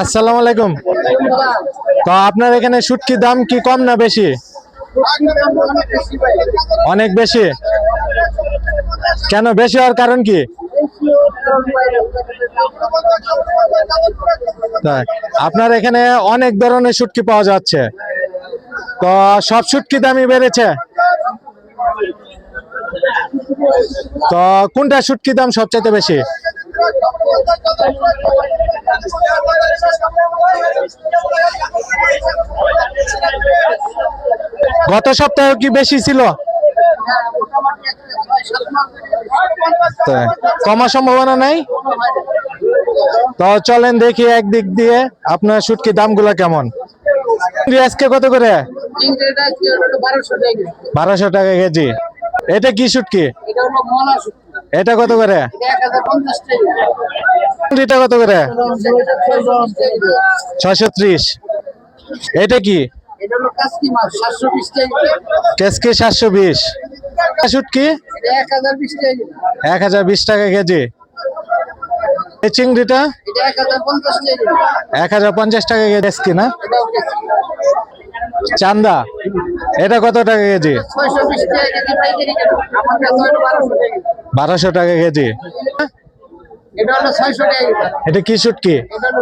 আসসালামু আলাইকুম। তো আপনার এখানে শুটকির দাম কি কম না বেশি? অনেক বেশি। কেন বেশি হওয়ার কারণ কি? আপনার এখানে অনেক ধরনের শুটকি পাওয়া যাচ্ছে। তো সব শুটকি দামই বেড়েছে। তো কোনটা শুটকি দাম সবচেয়ে বেশি? গত সপ্তাহে কি বেশি ছিল। কমার সম্ভাবনা নাই? তো চলেন দেখি একদিক দিয়ে আপনার শুটকি দামগুলো কেমন। আজকে কত করে? বারোশো টাকা কেজি। এটা কি শুটকি এটা কত করে? চিংড়িটা কত করে? ছয়শো ত্রিশ। এটা কি? কেসকি সাতশো বিশ শুটকি এক হাজার বিশ টাকা কেজি। এই চিংড়িটা? এক হাজার পঞ্চাশ টাকা কেজি। কেসকি না? চান্দা? এটা কত টাকা কেজি? বারোশো টাকা কেজি। এটা হলো টাকা এটা কি শুটকি এটা হলো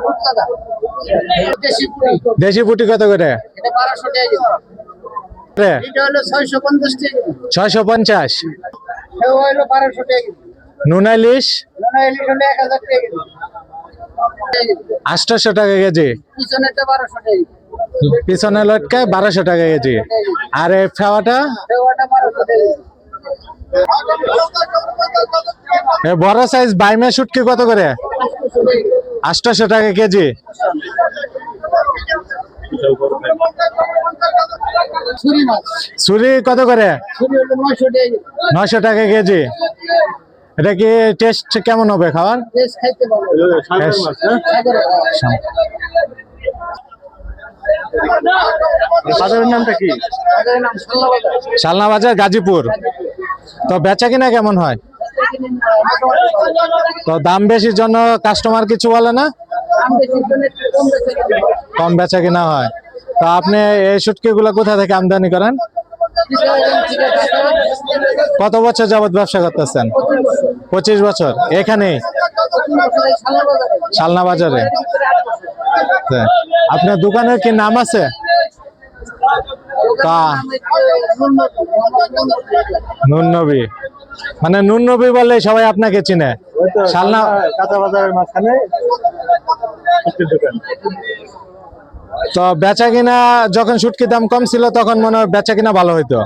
দেশি পুটি কত করে? ছয়শো পঞ্চাশ হলো বারোশো টাকা কেজি। পিছনে লটকায় বারোশো টাকা কেজি। আর এই ফেওয়াটা? বড় সাইজ বাইমে শুটকি কত করে? আটশোশো টাকা কেজি। ছুরি কত করে? নয়শো টাকা কেজি। এটা কি টেস্ট কেমন হবে বেশ। সাগরে বাজারের নামটা কি? শালনা বাজার। গাজীপুর। তো বেচা কিনা কেমন হয়? তো দাম বেশির জন্য কাস্টমার কিছু বলে না? কম বেচা কিনা হয়। তো আপনি এই শুটকি গুলো কোথা থেকে আমদানি করেন? কত বছর যাবৎ ব্যবসা করতেছেন? পঁচিশ বছর। এখানে? শালনা বাজারে। আপনার দোকানের কি নাম আছে? নুন নবী। মানে নুন নবী বলে সবাই আপনাকে চিনে। শালনা কাঁচা বাজারের মাঝখানে। তো বেচা কিনা যখন সুটকি দাম কম ছিল, তখন মনে হয় বেচা কিনা ভালো হইতো।